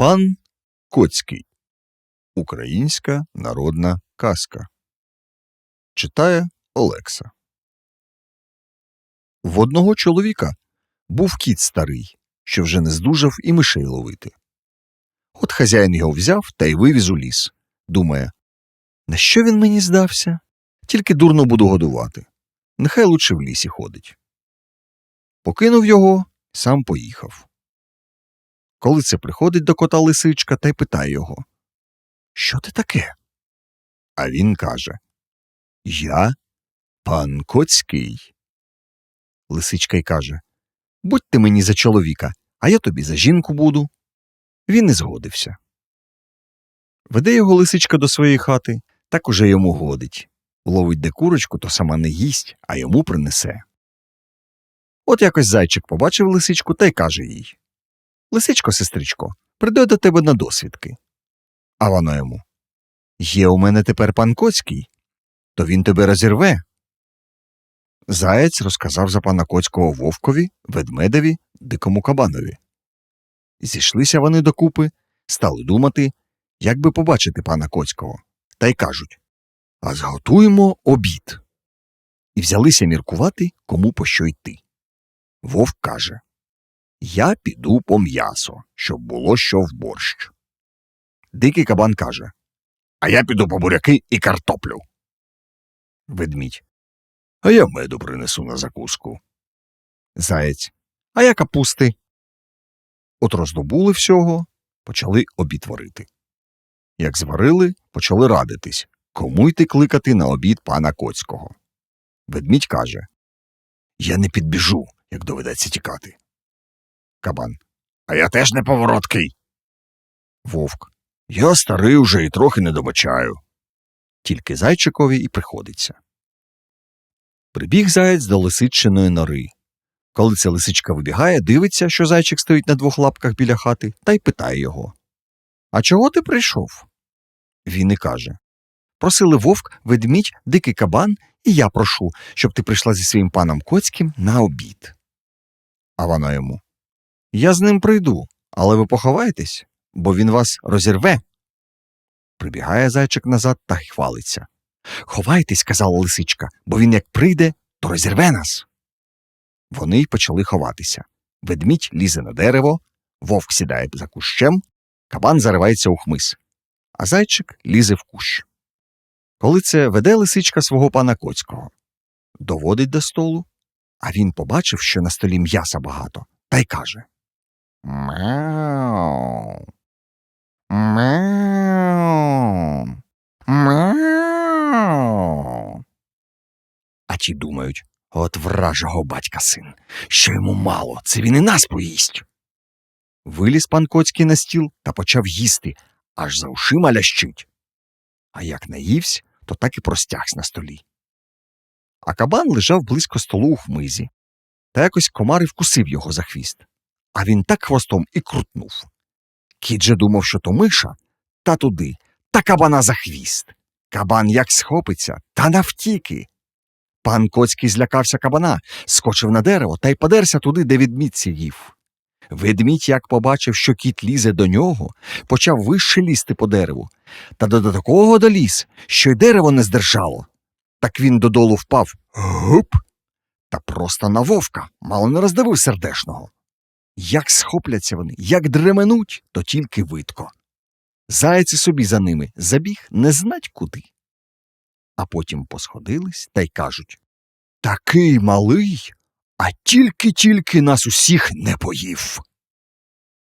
Пан Коцький. Українська народна казка. Читає Олекса. В одного чоловіка був кіт старий, що вже не здужав і мишей ловити. От хазяїн його взяв та й вивіз у ліс. Думає, на що він мені здався? Тільки дурно буду годувати. Нехай лучше в лісі ходить. Покинув його, сам поїхав. Коли це приходить до кота лисичка та й питає його Що ти таке? А він каже Я пан Коцький. Лисичка й каже Будь ти мені за чоловіка, а я тобі за жінку буду. Він і згодився. Веде його лисичка до своєї хати, так уже йому годить. Ловить де курочку, то сама не їсть, а йому принесе. От якось зайчик побачив лисичку та й каже їй Лисичко, сестричко, прийде до тебе на досвідки. А вона йому Є у мене тепер пан Коцький, то він тебе розірве. Заєць розказав за пана Коцького вовкові, ведмедеві, дикому кабанові. Зійшлися вони докупи, стали думати, як би побачити пана Коцького, та й кажуть А зготуємо обід. І взялися міркувати, кому по що йти. Вовк каже Я піду по м'ясо, щоб було що в борщ. Дикий кабан каже А я піду по буряки і картоплю. Ведмідь. А я меду принесу на закуску. Заєць. А я капусти. От роздобули всього, почали обід варити. Як зварили, почали радитись, кому йти кликати на обід пана Коцького. Ведмідь каже Я не підбіжу, як доведеться тікати. Кабан. А я теж не повороткий. Вовк. Я старий уже і трохи не добачаю. Тільки зайчикові і приходиться. Прибіг заєць до лисичиної нори. Коли ця лисичка вибігає, дивиться, що зайчик стоїть на двох лапках біля хати, та й питає його А чого ти прийшов? Він і каже Просили вовк, ведмідь, дикий кабан, і я прошу, щоб ти прийшла зі своїм паном Коцьким на обід. А вона йому Я з ним прийду, але ви поховаєтесь, бо він вас розірве. Прибігає зайчик назад та й хвалиться. Ховайтесь, казала лисичка, бо він як прийде, то розірве нас. Вони й почали ховатися. Ведмідь лізе на дерево, вовк сідає за кущем, кабан заривається у хмиз, а зайчик лізе в кущ. Коли це веде лисичка свого пана Коцького, доводить до столу, а він побачив, що на столі м'яса багато, та й каже Мяу. Мяу. Мяу. А ті думають от вражого батька син, що йому мало, це він і нас поїсть. Виліз пан Коцький на стіл та почав їсти, аж за ушима лящить. А як наївсь, то так і простягсь на столі. А кабан лежав близько столу у хмизі, та якось комар і вкусив його за хвіст, а він так хвостом і крутнув. Кіт же думав, що то миша, та туди, та кабана за хвіст. Кабан як схопиться, та навтіки. Пан Коцький злякався кабана, скочив на дерево та й подерся туди, де відмідь сидів. Ведмідь, як побачив, що кіт лізе до нього, почав вище лізти по дереву, та до такого доліз, що й дерево не здержало. Так він додолу впав гуп, та просто на вовка, мало не роздавив сердешного. Як схопляться вони, як дременуть, то тільки видко. Зайці собі за ними забіг не знать куди. А потім посходились та й кажуть Такий малий, а тільки-тільки нас усіх не поїв.